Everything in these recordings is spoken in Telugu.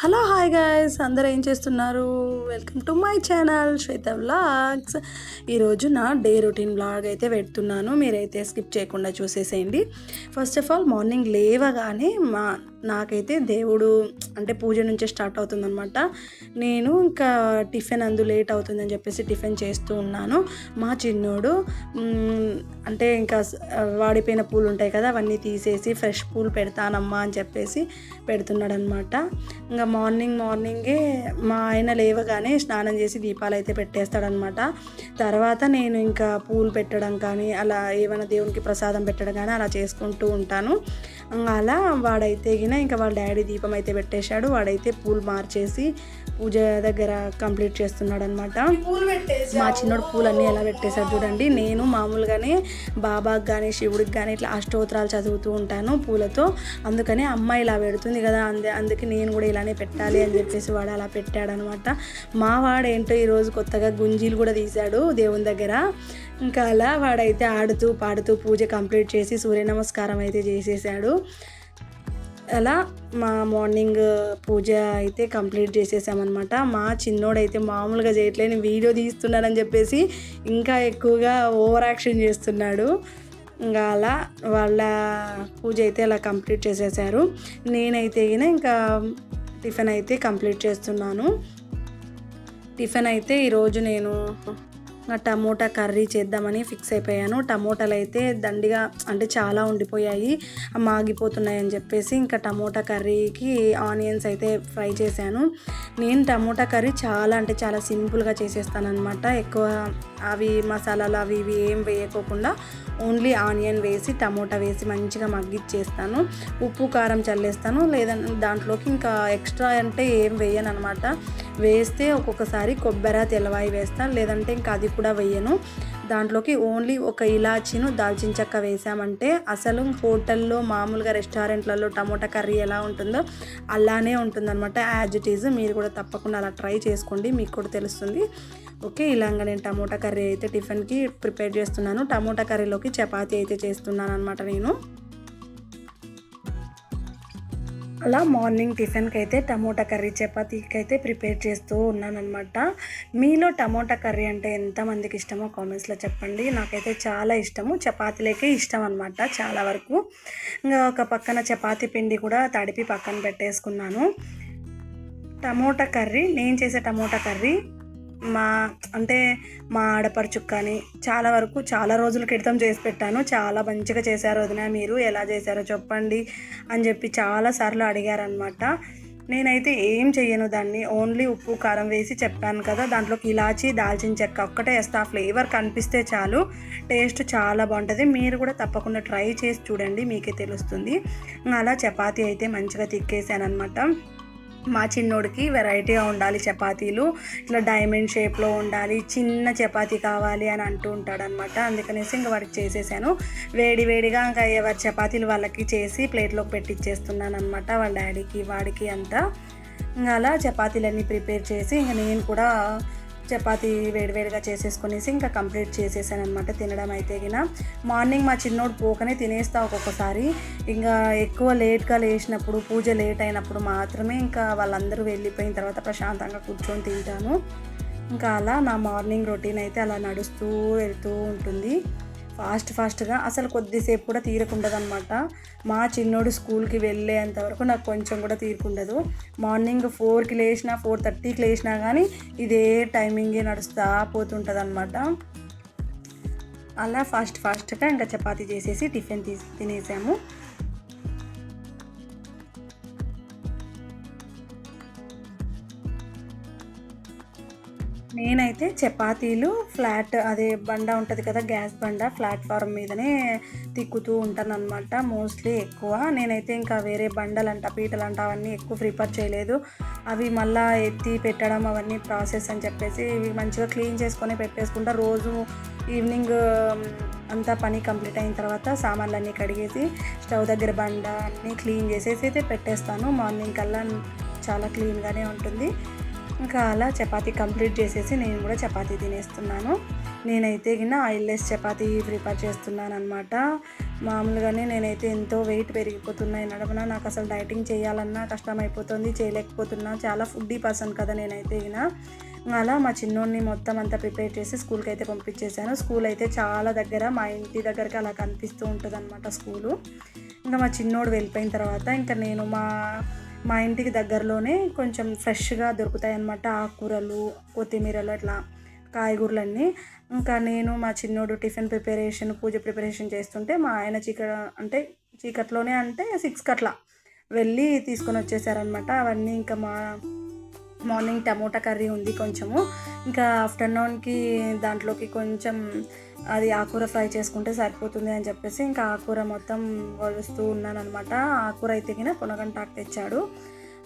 హలో హాయ్ గాయస్ అందరూ ఏం చేస్తున్నారు? Welcome to my channel Shweta vlogs. ఈరోజు నా డే రొటీన్ వ్లాగ్ అయితే పెడుతున్నాను. మీరైతే స్కిప్ చేయకుండా చూసేసేయండి. ఫస్ట్ ఆఫ్ ఆల్ మార్నింగ్ లేవగానే మా నాకైతే దేవుడు అంటే పూజ నుంచే స్టార్ట్ అవుతుందనమాట నేను ఇంకా టిఫిన్ అందు లేట్ అవుతుందని చెప్పేసి టిఫిన్ చేస్తూ ఉన్నాను. మా చిన్నోడు అంటే ఇంకా వాడిపోయిన పూలు ఉంటాయి కదా అవన్నీ తీసేసి ఫ్రెష్ పూలు పెడతానమ్మా అని చెప్పేసి పెడుతున్నాడు అనమాట ఇంకా మార్నింగ్ మార్నింగే మా ఆయన లేవగానే స్నానం చేసి దీపాలు అయితే పెట్టేస్తాడనమాట తర్వాత నేను ఇంకా పూలు పెట్టడం కానీ అలా ఏమైనా దేవునికి ప్రసాదం పెట్టడం కానీ అలా చేసుకుంటూ ఉంటాను. అలా వాడైతే గిన ఇంకా వాళ్ళ డాడీ దీపం అయితే పెట్టేశాడు. వాడైతే పూలు మార్చేసి పూజ దగ్గర కంప్లీట్ చేస్తున్నాడు అనమాట మా చిన్నోడు పూలన్నీ ఎలా పెట్టేశాడు చూడండి. నేను మామూలుగానే బాబాకి కానీ శివుడికి కానీ ఇట్లా అష్టోత్తరాలు చదువుతూ ఉంటాను పూలతో. అందుకని అమ్మ ఇలా పెడుతుంది కదా అందే అందుకే నేను కూడా ఇలానే పెట్టాలి అని చెప్పేసి వాడు అలా పెట్టాడనమాట మా వాడు ఏంటో ఈరోజు కొత్తగా గుంజీలు కూడా తీశాడు దేవుని దగ్గర. ఇంకా అలా వాడైతే ఆడుతూ పాడుతూ పూజ కంప్లీట్ చేసి సూర్య నమస్కారం అయితే చేసేసాడు అలా మా మార్నింగ్ పూజ అయితే కంప్లీట్ చేసేసామన్నమాట. మా చిన్నోడైతే మామూలుగా చేయట్లేని వీడియో తీస్తున్నాడని చెప్పేసి ఇంకా ఎక్కువగా ఓవర్ యాక్షన్ చేస్తున్నాడు. ఇంకా అలా వాళ్ళ పూజ అయితే అలా కంప్లీట్ చేసేసారు. నేనైతే ఇంకా టిఫిన్ అయితే కంప్లీట్ చేస్తున్నాను. టిఫిన్ అయితే ఈరోజు నేను టమోటా కర్రీ చేద్దామని ఫిక్స్ అయిపోయాను. టమోటాలు అయితే దండిగా అంటే చాలా ఉండిపోయాయి. మాగిపోతున్నాయి అని చెప్పేసి ఇంకా టమోటా కర్రీకి ఆనియన్స్ అయితే ఫ్రై చేశాను. నేను టమోటా కర్రీ చాలా అంటే చాలా సింపుల్గా చేసేస్తాను ఎక్కువ అవి మసాలాలు అవి ఇవి ఏం వేయకోకుండా ఓన్లీ ఆనియన్ వేసి టమోటా వేసి మంచిగా మగ్గిచ్చేస్తాను. ఉప్పు కారం చల్లేస్తాను. లేదా దాంట్లోకి ఇంకా ఎక్స్ట్రా అంటే ఏం వేయను అనమాట వేస్తే ఒక్కొక్కసారి కొబ్బరి తెల్లవాయి వేస్తాను లేదంటే ఇంకా అది కూడా వేయను. దాంట్లోకి ఓన్లీ ఒక ఇలాచీను దాల్చిన చెక్క వేసామంటే అసలు హోటల్లో మామూలుగా రెస్టారెంట్లలో టమోటా కర్రీ ఎలా ఉంటుందో అలానే ఉంటుందన్నమాట. యాజ్ ఇట్ ఈజ్ మీరు కూడా తప్పకుండా అలా ట్రై చేసుకోండి. మీకు కూడా తెలుస్తుంది. ఓకే ఇలాగ నేను టమోటా కర్రీ అయితే టిఫిన్కి ప్రిపేర్ చేస్తున్నాను. టమోటా కర్రీలోకి చపాతీ అయితే చేస్తున్నాను అనమాట నేను. అలా మార్నింగ్ టిఫిన్కి అయితే టమోటా కర్రీ చపాతీకి అయితే ప్రిపేర్ చేస్తూ ఉన్నానమాట మీలో టమోటా కర్రీ అంటే ఎంతమందికి ఇష్టమో కామెంట్స్లో చెప్పండి. నాకైతే చాలా ఇష్టము. చపాతీలకే ఇష్టం అనమాట చాలా వరకు. ఇంకా ఒక పక్కన చపాతీ పిండి కూడా తడిపి పక్కన పెట్టేసుకున్నాను. టమోటా కర్రీ నేను చేసే టమోటా కర్రీ మా అంటే మా ఆడపడుచుకు కానీ చాలా వరకు చాలా రోజుల క్రితం చేసి పెట్టాను. చాలా మంచిగా చేశారు వదిన మీరు. ఎలా చేశారో చెప్పండి అని చెప్పి చాలాసార్లు అడిగారనమాట నేనైతే ఏం చెయ్యను దాన్ని. ఓన్లీ ఉప్పు కారం వేసి చెప్పాను కదా. దాంట్లోకి ఇలాచి దాల్చిన చెక్క ఒక్కటే వేస్తా. ఆ ఫ్లేవర్ కనిపిస్తే చాలు. టేస్ట్ చాలా బాగుంటుంది. మీరు కూడా తప్పకుండా ట్రై చేసి చూడండి. మీకే తెలుస్తుంది. అలా చపాతీ అయితే మంచిగా తిక్కేసాను అనమాట మా చిన్నోడికి వెరైటీగా ఉండాలి చపాతీలు. ఇట్లా డైమండ్ షేప్లో ఉండాలి చిన్న చపాతీ కావాలి అని అంటూ ఉంటాడనమాట అందుకనేసి ఇంకా వాడికి చేసేసాను. వేడి వేడిగా ఇంకా ఎవరి చపాతీలు వాళ్ళకి చేసి ప్లేట్లోకి పెట్టిచ్చేస్తున్నాను అనమాట వాళ్ళ డాడీకి వాడికి అంతా. ఇంకా అలా చపాతీలన్నీ ప్రిపేర్ చేసి ఇంకా నేను కూడా చపాతి వేడివేడిగా చేసేసుకునేసి ఇంకా కంప్లీట్ చేసేసాను అనమాట తినడం అయితే గిన మార్నింగ్ మా చిన్నోడు పోకనే తినేస్తా ఒక్కొక్కసారి. ఇంకా ఎక్కువ లేట్గా లేచినప్పుడు పూజ లేట్ అయినప్పుడు మాత్రమే ఇంకా వాళ్ళందరూ వెళ్ళిపోయిన తర్వాత ప్రశాంతంగా కూర్చొని తింటాను. ఇంకా అలా నా మార్నింగ్ రొటీన్ అయితే అలా నడుస్తూ వెళ్తూ ఉంటుంది. ఫాస్ట్ ఫాస్ట్గా అసలు కొద్దిసేపు కూడా తీరకుండదు అనమాట మా చిన్నోడు స్కూల్కి వెళ్ళేంత వరకు నాకు కొంచెం కూడా తీరుకుండదు. మార్నింగ్ ఫోర్కి లేచినా ఫోర్ థర్టీకి లేచినా కానీ ఇదే టైమింగే నడుస్తూ పోతుంటుంది అనమాట అలా ఫాస్ట్ ఫాస్ట్గా ఇంకా చపాతీ చేసేసి టిఫిన్ తీసి తినేసాము. నేనైతే చపాతీలు ఫ్లాట్ అదే బండ ఉంటుంది కదా గ్యాస్ బండ ప్లాట్ఫామ్ మీదనే తిక్కుతూ ఉంటాను అనమాట మోస్ట్లీ ఎక్కువ. నేనైతే ఇంకా వేరే బండలంట పీటలంట అవన్నీ ఎక్కువ ప్రిపేర్ చేయలేదు. అవి మళ్ళా ఎత్తి పెట్టడం అవన్నీ ప్రాసెస్ అని చెప్పేసి ఇవి మంచిగా క్లీన్ చేసుకొని పెట్టేసుకుంటా రోజు ఈవినింగ్ అంతా పని కంప్లీట్ అయిన తర్వాత సామాన్లన్నీ కడిగేసి స్టవ్ దగ్గర బండ అన్నీ క్లీన్ చేసేసి అయితే పెట్టేస్తాను. మార్నింగ్ కల్లా చాలా క్లీన్గానే ఉంటుంది. ఇంకా అలా చపాతీ కంప్లీట్ చేసేసి నేను కూడా చపాతీ తినేస్తున్నాను. నేనైతే గిన్న ఆయిల్లెస్ చపాతీ ప్రిపేర్ చేస్తున్నాను అనమాట మామూలుగానే నేనైతే ఎంతో వెయిట్ పెరిగిపోతున్నాయి నడపన నాకు అసలు డైటింగ్ చేయాలన్నా కష్టమైపోతుంది చేయలేకపోతున్నా చాలా ఫుడ్డీ పర్సన్ కదా నేనైతే గిన. అలా మా చిన్నోడిని మొత్తం అంతా ప్రిపేర్ చేసి స్కూల్కి అయితే పంపించేశాను. స్కూల్ అయితే చాలా దగ్గర మా ఇంటి దగ్గరికి అలా కనిపిస్తూ ఉంటుంది అనమాట స్కూలు. ఇంకా మా చిన్నోడు వెళ్ళిపోయిన తర్వాత ఇంకా నేను మా మా ఇంటికి దగ్గరలోనే కొంచెం ఫ్రెష్గా దొరుకుతాయి అన్నమాట ఆకుకూరలు కొత్తిమీరలు అట్లా కాయగూరలన్నీ. ఇంకా నేను మా చిన్నోడు టిఫిన్ ప్రిపరేషన్ పూజ ప్రిపరేషన్ చేస్తుంటే మా ఆయన చీక అంటే చీకట్లోనే అంటే సిక్స్కి అట్లా వెళ్ళి తీసుకొని వచ్చేసారనమాట అవన్నీ ఇంకా మా మార్నింగ్ టమోటా కర్రీ ఉంది కొంచెము. ఇంకా ఆఫ్టర్నూన్కి దాంట్లోకి కొంచెం అది ఆకూర ఫ్రై చేసుకుంటే సరిపోతుంది అని చెప్పేసి ఇంకా ఆకూర మొత్తం వలుస్తూ ఉన్నాను అనమాట ఆకూర అయితే కింద పొనగంటాకు తెచ్చాడు.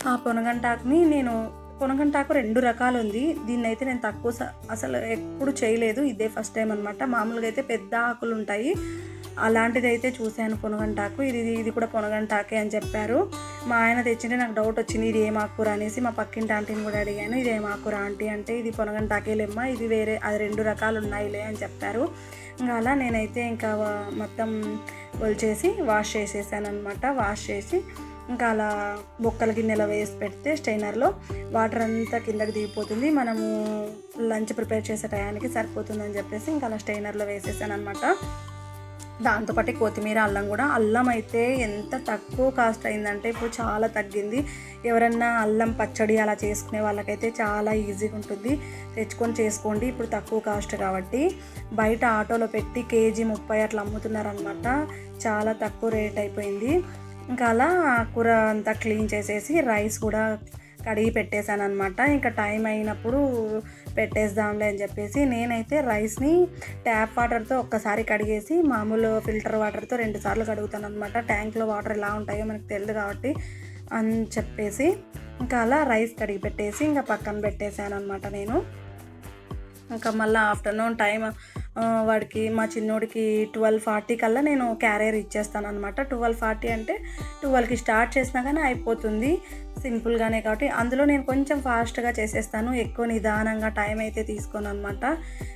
ఆ పొనగంటాకుని నేను పొనగంటాకు రెండు రకాలు ఉంది దీన్ని అయితే నేను తక్కువ స- అసలు ఎప్పుడు చేయలేదు. ఇదే ఫస్ట్ టైం అనమాట మామూలుగా అయితే పెద్ద ఆకులు ఉంటాయి అలాంటిది అయితే చూశాను పొనగంటాకు. ఇది ఇది కూడా పొనగంటాకే అని చెప్పారు. మా ఆయన తెచ్చింటే నాకు డౌట్ వచ్చింది ఇది ఏం ఆకుకూర అనేసి మా పక్కింటి ఆంటీని కూడా అడిగాను. ఇది ఏం ఆకుకూర ఆంటీ అంటే ఇది పొనగంటాకేలేమ్మా ఇది వేరే అది రెండు రకాలు ఉన్నాయిలే అని చెప్పారు. ఇంకా అలా నేనైతే ఇంకా మొత్తం ఒలిచేసి వాష్ చేసేసాను అనమాట వాష్ చేసి ఇంకా అలా బొక్కల గిన్నెలో వేసి పెడితే స్టైనర్లో వాటర్ అంతా కిందకి దిగిపోతుంది. మనము లంచ్ ప్రిపేర్ చేసే టయానికి సరిపోతుందని చెప్పేసి ఇంకా అలా స్టైనర్లో వేసేసాను అనమాట దాంతోపాటు కొత్తిమీర అల్లం కూడా. అల్లం అయితే ఎంత తక్కువ కాస్ట్ అయిందంటే ఇప్పుడు చాలా తగ్గింది. ఎవరన్నా అల్లం పచ్చడి అలా చేసుకునే వాళ్ళకైతే చాలా ఈజీగా ఉంటుంది. తెచ్చుకొని చేసుకోండి. ఇప్పుడు తక్కువ కాస్ట్ కాబట్టి. బయట ఆటోలో పెట్టి కేజీ ముప్పై అట్లా అమ్ముతున్నారనమాట చాలా తక్కువ రేట్ అయిపోయింది. ఇంకా అలా కూర అంతా క్లీన్ చేసేసి రైస్ కూడా కడిగి పెట్టేశాను అనమాట ఇంకా టైం అయినప్పుడు పెట్టేద్దాంలే అని చెప్పేసి నేనైతే రైస్ని ట్యాప్ వాటర్తో ఒక్కసారి కడిగేసి మామూలు ఫిల్టర్ వాటర్తో రెండు సార్లు కడుగుతాను అనమాట ట్యాంక్లో వాటర్ ఎలా ఉంటాయో మనకు తెలియదు కాబట్టి అని చెప్పేసి ఇంకా అలా రైస్ కడిగి పెట్టేసి ఇంకా పక్కన పెట్టేశాను అనమాట నేను. ఇంకా మళ్ళీ ఆఫ్టర్నూన్ టైం వాడికి మా చిన్నోడికి ట్వెల్వ్ ఫార్టీ కల్లా నేను క్యారియర్ ఇచ్చేస్తాను అనమాట ట్వెల్వ్ ఫార్టీ అంటే ట్వెల్వ్కి స్టార్ట్ చేసినా కానీ అయిపోతుంది సింపుల్గానే కాబట్టి. అందులో నేను కొంచెం ఫాస్ట్గా చేసేస్తాను ఎక్కువ నిదానంగా టైం అయితే తీసుకోను అనమాట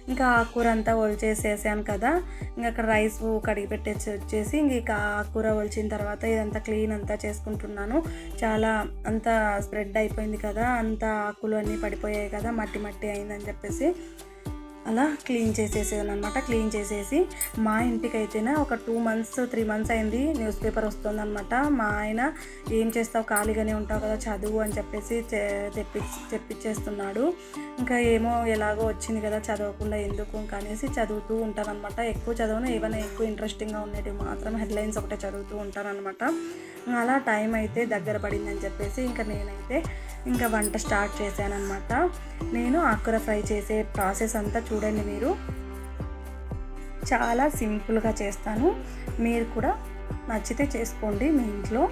ఇంకా ఆకుకూర అంతా ఒలిచేసేసాను కదా ఇంకా అక్కడ రైస్ కడిగి పెట్టేసి వచ్చేసి ఇంకా ఆకుకూర ఒలిచిన తర్వాత ఇదంతా క్లీన్ అంతా చేసుకుంటున్నాను. చాలా అంతా స్ప్రెడ్ అయిపోయింది కదా అంత ఆకులు అన్నీ పడిపోయాయి కదా మట్టి మట్టి అయిందని చెప్పేసి. అలా క్లీన్ చేసేసాను అనమాట క్లీన్ చేసేసి మా ఇంటికి అయితేనే ఒక టూ మంత్స్ త్రీ మంత్స్ అయింది న్యూస్ పేపర్ వస్తుందన్నమాట. మా ఆయన ఏం చేస్తావు? ఖాళీగానే ఉంటావు కదా చదువు అని చెప్పేసి చె- తెప్పి తెప్పించేస్తున్నాడు ఇంకా ఏమో ఎలాగో వచ్చింది కదా చదవకుండా ఎందుకు ఇంకా అనేసి చదువుతూ ఉంటానన్నమాట ఎక్కువ చదవను ఏమైనా ఎక్కువ ఇంట్రెస్టింగ్గా ఉండేటివి మాత్రం హెడ్లైన్స్ ఒకటే చదువుతూ ఉంటానన్నమాట అలా టైం అయితే దగ్గర పడిందని చెప్పేసి ఇంకా నేనైతే ఇంకా వంట స్టార్ట్ చేశానన్నమాట. నేను ఆకుర ఫ్రై చేసే ప్రాసెస్ అంతా చూ చూడండి మీరు. చాలా సింపుల్గా చేస్తాను. మీరు కూడా నచ్చితే చేసుకోండి మీ ఇంట్లో.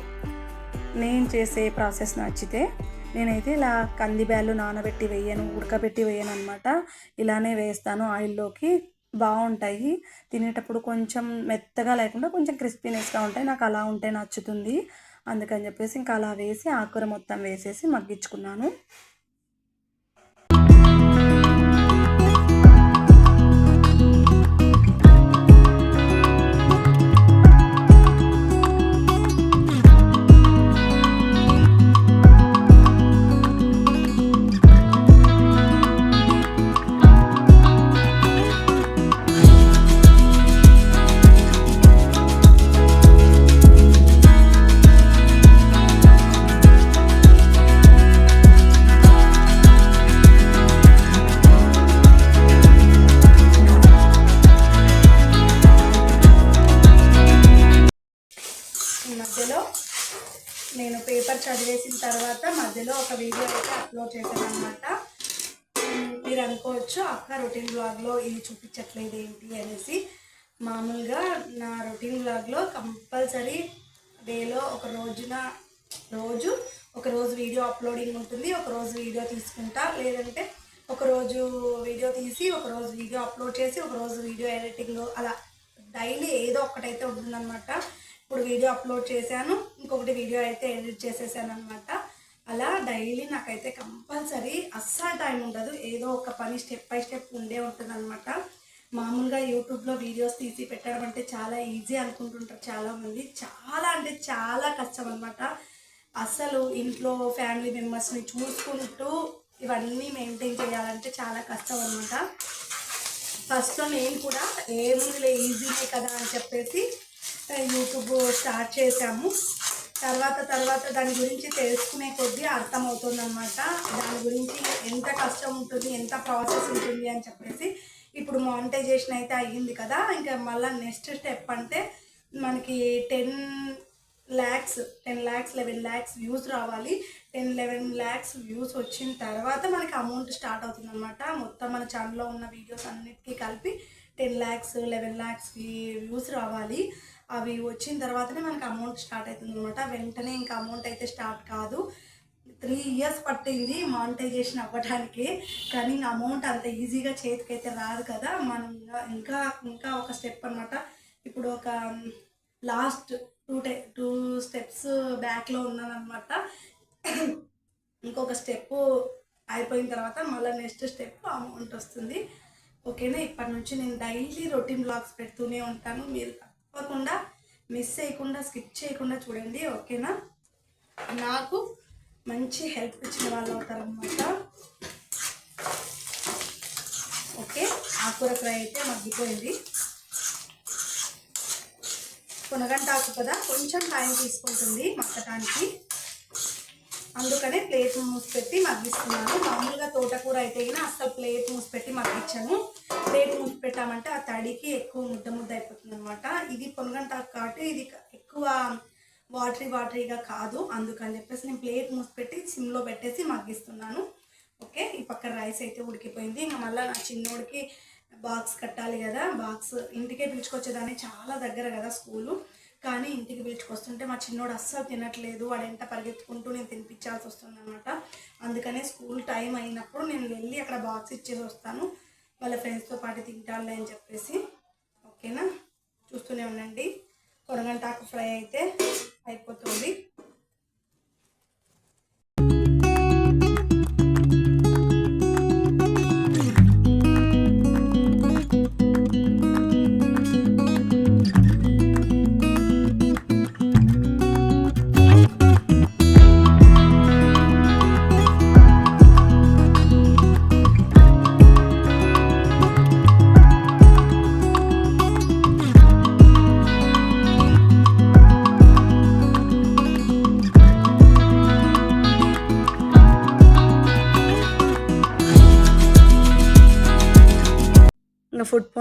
నేను చేసే ప్రాసెస్ నచ్చితే. నేనైతే ఇలా కందిబ్యాలు నానబెట్టి వేయను ఉడకబెట్టి వేయను అనమాట ఇలానే వేస్తాను ఆయిల్లోకి. బాగుంటాయి. తినేటప్పుడు కొంచెం మెత్తగా లేకుండా కొంచెం క్రిస్పీనెస్గా ఉంటాయి. నాకు అలా ఉంటే నచ్చుతుంది. అందుకని చెప్పేసి ఇంకా అలా వేసి ఆకుర మొత్తం వేసేసి మగ్గించుకున్నాను. అనుకోవచ్చు. అక్క రొటీన్ బ్లాగ్లో ఇది చూపించట్లేదు ఏంటి అనేసి మామూలుగా నా రొటీన్ బ్లాగ్లో కంపల్సరీ డేలో ఒక రోజున రోజు ఒక రోజు వీడియో అప్లోడింగ్ ఉంటుంది. ఒక రోజు వీడియో తీసుకుంటా. లేదంటే ఒక రోజు వీడియో తీసి ఒక రోజు వీడియో అప్లోడ్ చేసి ఒక రోజు వీడియో ఎడిటింగ్ అలా డైలీ ఏదో ఒకటైతే ఉంటుందన్నమాట. ఇప్పుడు వీడియో అప్లోడ్ చేశాను. ఇంకొకటి వీడియో అయితే ఎడిట్ చేసేసాను అనమాట అలా డైలీ నాకైతే కంపల్సరీ అస్సలు టైం ఉండదు. ఏదో ఒక పని స్టెప్ బై స్టెప్ ఉండే ఉంటుంది అనమాట మామూలుగా యూట్యూబ్లో వీడియోస్ తీసి పెట్టడం అంటే చాలా ఈజీ అనుకుంటుంటారు చాలామంది. చాలా అంటే చాలా కష్టం అనమాట అసలు ఇంట్లో ఫ్యామిలీ మెంబర్స్ని చూసుకుంటూ ఇవన్నీ మెయింటైన్ చేయాలంటే చాలా కష్టం అనమాట ఫస్ట్లో నేను కూడా ఏముందిలే ఈజీనే కదా అని చెప్పేసి యూట్యూబ్ స్టార్ట్ చేశాము. తర్వాత తర్వాత దాని గురించి తెలుసుకునే కొద్దీ అర్థమవుతుందన్నమాట. దాని గురించి ఎంత కష్టం ఉంటుంది ఎంత ప్రాసెస్ ఉంటుంది అని చెప్పేసి ఇప్పుడు మానిటైజేషన్ అయితే అయ్యింది కదా. ఇంకా మళ్ళీ నెక్స్ట్ స్టెప్ అంటే మనకి ten lakhs ten lakhs eleven lakhs views రావాలి. టెన్ లెవెన్ ల్యాక్స్ వ్యూస్ వచ్చిన తర్వాత మనకి అమౌంట్ స్టార్ట్ అవుతుంది అనమాట మొత్తం మన ఛానల్లో ఉన్న వీడియోస్ అన్నిటికీ కలిపి ten lakhs eleven lakhs views రావాలి. అవి వచ్చిన తర్వాతనే మనకి అమౌంట్ స్టార్ట్ అవుతుంది అనమాట వెంటనే ఇంకా అమౌంట్ అయితే స్టార్ట్ కాదు. త్రీ ఇయర్స్ పట్టింది మానిటైజేషన్ అవ్వడానికి కానీ అమౌంట్ అంత ఈజీగా చేతికైతే రాదు కదా. మనం ఇంకా- ఇంకా ఒక స్టెప్ అనమాట ఇప్పుడు ఒక లాస్ట్ టూ టై టూ స్టెప్స్ బ్యాక్లో ఉన్నానమాట ఇంకొక స్టెప్ అయిపోయిన తర్వాత మళ్ళీ నెక్స్ట్ స్టెప్ అమౌంట్ వస్తుంది. ఓకేనా ఇప్పటి నుంచి నేను డైలీ రొటీన్ బ్లాగ్స్ పెడుతూనే ఉంటాను. మీరు తప్పకుండా మిస్ చేయకుండా స్కిప్ చేయకుండా చూడండి ఓకేనా నాకు మంచి హెల్ప్ ఇచ్చిన వాళ్ళు అవుతారనమాట ఓకే ఆకుకూర ఫ్రై అయితే మగ్గిపోయింది. కొనగంట ఆకు కదా కొంచెం టైం తీసుకుంటుంది మక్కటానికి అందుకనే ప్లేట్ మూసి పెట్టి మగ్గిస్తున్నాను. మామూలుగా తోటకూర అయితే అయినా అసలు ప్లేట్ మూసి పెట్టి మగ్గించాను. ప్లేట్ మూసి పెట్టామంటే ఆ తడికి ఎక్కువ ముద్ద ముద్ద అయిపోతుంది. అనమాట ఇది పొనగంట కాబట్టి ఇది ఎక్కువ వాటరీ వాటరీగా కాదు. అందుకని చెప్పేసి నేను ప్లేట్ మూసిపెట్టి సిమ్లో పెట్టేసి మగ్గిస్తున్నాను. ఓకే ఈ పక్క రైస్ అయితే ఉడికిపోయింది. ఇంకా మళ్ళీ నా చిన్నోడికి బాక్స్ కట్టాలి కదా. బాక్స్ ఇంటికే పిలుచుకొచ్చేదాన్ని చాలా దగ్గర కదా స్కూలు కానీ ఇంటికి పిలుచుకొస్తుంటే మా చిన్నోడు అస్సలు తినట్లేదు. వాడు ఎంట పరిగెత్తుకుంటూ నేను తినిపించాల్సి వస్తుంది అనమాట అందుకనే స్కూల్ టైం అయినప్పుడు నేను వెళ్ళి అక్కడ బాక్స్ ఇచ్చేసి వస్తాను. వాళ్ళ ఫ్రెండ్స్తో పాటు తింటానులే అని చెప్పేసి. ఓకేనా? చూస్తూనే ఉండండి. కొరగంటాకు ఫ్రై అయితే అయిపోతుంది.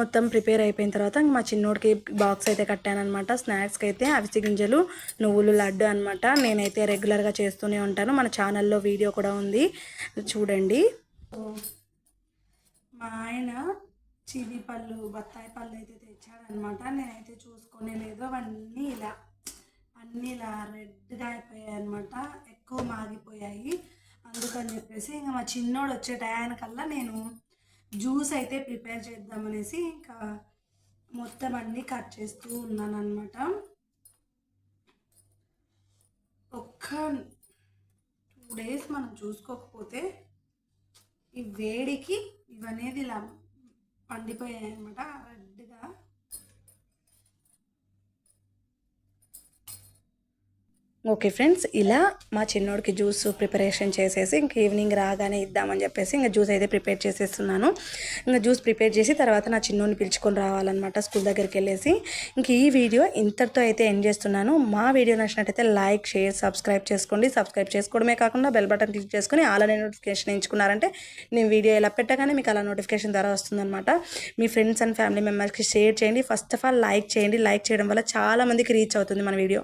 మొత్తం ప్రిపేర్ అయిపోయిన తర్వాత మా చిన్నోడికి బాక్స్ అయితే కట్టానమాట స్నాక్స్కి అయితే అవిసి గింజలు నువ్వులు లడ్డు అనమాట నేనైతే రెగ్యులర్గా చేస్తూనే ఉంటాను. మన ఛానల్లో వీడియో కూడా ఉంది. చూడండి. మా ఆయన చివి పళ్ళు బత్తాయి పళ్ళు అయితే తెచ్చాడనమాట నేనైతే చూసుకునే లేదు. అవన్నీ ఇలా అన్నీ ఇలా రెడ్గా అయిపోయాయి అనమాట ఎక్కువ మాగిపోయాయి. అందుకని చెప్పేసి ఇంకా మా చిన్నోడు వచ్చే టయానికల్లా నేను జ్యూస్ అయితే ప్రిపేర్ చేద్దామనేసి ఇంకా మొత్తం అన్నీ కట్ చేస్తూ ఉన్నాను అనమాట ఒక్క టూ డేస్ మనం చూసుకోకపోతే ఈ వేడికి ఇవనేది ఇలా పండిపోయాయి అనమాట ఓకే ఫ్రెండ్స్ ఇలా మా చిన్నోడికి జ్యూస్ ప్రిపరేషన్ చేసేసి ఇంక ఈవినింగ్ రాగానే ఇద్దామని చెప్పేసి ఇంకా జ్యూస్ అయితే ప్రిపేర్ చేసేస్తున్నాను. ఇంకా జ్యూస్ ప్రిపేర్ చేసి తర్వాత నా చిన్నోడిని పిలుచుకొని రావాలన్నమాట స్కూల్ దగ్గరికి వెళ్ళేసి. ఇంక ఈ వీడియో ఇంతటితో అయితే ఎండ్ చేస్తున్నాను. మా వీడియో నచ్చినట్టయితే లైక్ షేర్ సబ్స్క్రైబ్ చేసుకోండి. సబ్స్క్రైబ్ చేసుకోవడమే కాకుండా బెల్ బటన్ క్లిక్ చేసుకొని అలానే నోటిఫికేషన్ ఎంచుకున్నారంటే నేను వీడియో ఎలా పెట్టగానే మీకు అలా నోటిఫికేషన్ ద్వారా వస్తుందన్నమాట. మీ ఫ్రెండ్స్ అండ్ ఫ్యామిలీ మెంబర్స్కి షేర్ చేయండి. ఫస్ట్ ఆఫ్ ఆల్ లైక్ చేయండి. లైక్ చేయడం వల్ల చాలా మందికి రీచ్ అవుతుంది మన వీడియో.